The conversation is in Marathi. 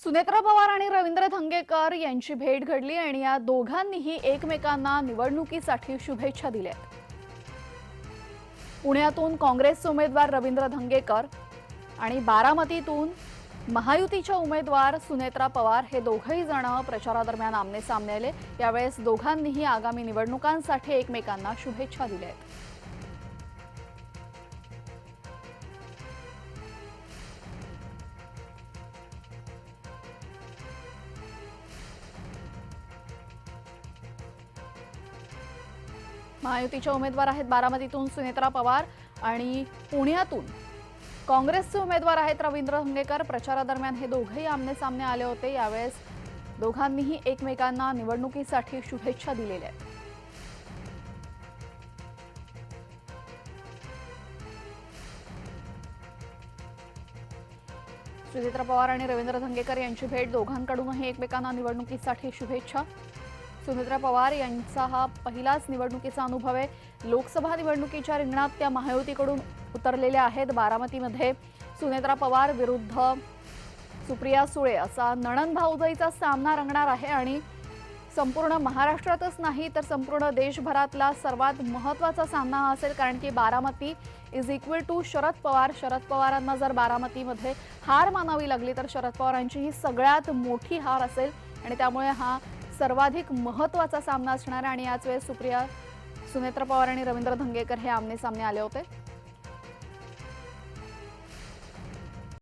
सुनेत्रा पवार आणि रवींद्र धंगेकर यांची भेट घडली आणि या दोघांनीही एकमेकांना निवडणुकीसाठी शुभेच्छा दिल्या पुण्यातून काँग्रेसचे उमेदवार रवींद्र धंगेकर आणि बारामतीतून महायुतीच्या उमेदवार सुनेत्रा पवार हे दोघंही जण प्रचारादरम्यान आमने सामने आले. यावेळेस दोघांनीही आगामी निवडणुकांसाठी एकमेकांना शुभेच्छा दिल्या आहेत महायुतीच्या उमेदवार आहेत बारामतीतून सुनेत्रा पवार आणि पुण्यातून काँग्रेसचे उमेदवार आहेत रवींद्र हंगेकर. प्रचारादरम्यान हे दोघेही आमने सामने आले होते. यावेळेस दोघांनीही एकमेकांना निवडणुकीसाठी शुभेच्छा दिलेल्या आहेत. सुनेत्रा पवार आणि रवींद्र धंगेकर यांची भेट दोघांकडूनही एकमेकांना निवडणुकीसाठी शुभेच्छा. सुमित्रा पवार यांचा हा पहिलाच निवडणुकीचा अनुभव आहे. लोकसभा निवडणुकीच्या रिंगणात त्या महायुतीकडून उतरलेल्या आहेत. बारामतीमध्ये सुनेत्रा पवार विरुद्ध सुप्रिया सुळे असा नणन भाऊजाईचा सामना रंगणार आहे आणि संपूर्ण महाराष्ट्रातच नाही तर संपूर्ण देशभरातला सर्वात महत्त्वाचा सामना हा असेल कारण की Baramati is equal to Sharad Pawar. Sharad पवारांना जर बारामतीमध्ये हार मानावी लागली तर शरद पवारांची ही सगळ्यात मोठी हार असेल आणि त्यामुळे हा सर्वाधिक महत्त्वाचा सामना असणार आणि याच वेळेस सुप्रिया सुनेत्र पवार आणि रवींद्र धंगेकर हे आमने सामने आले होते.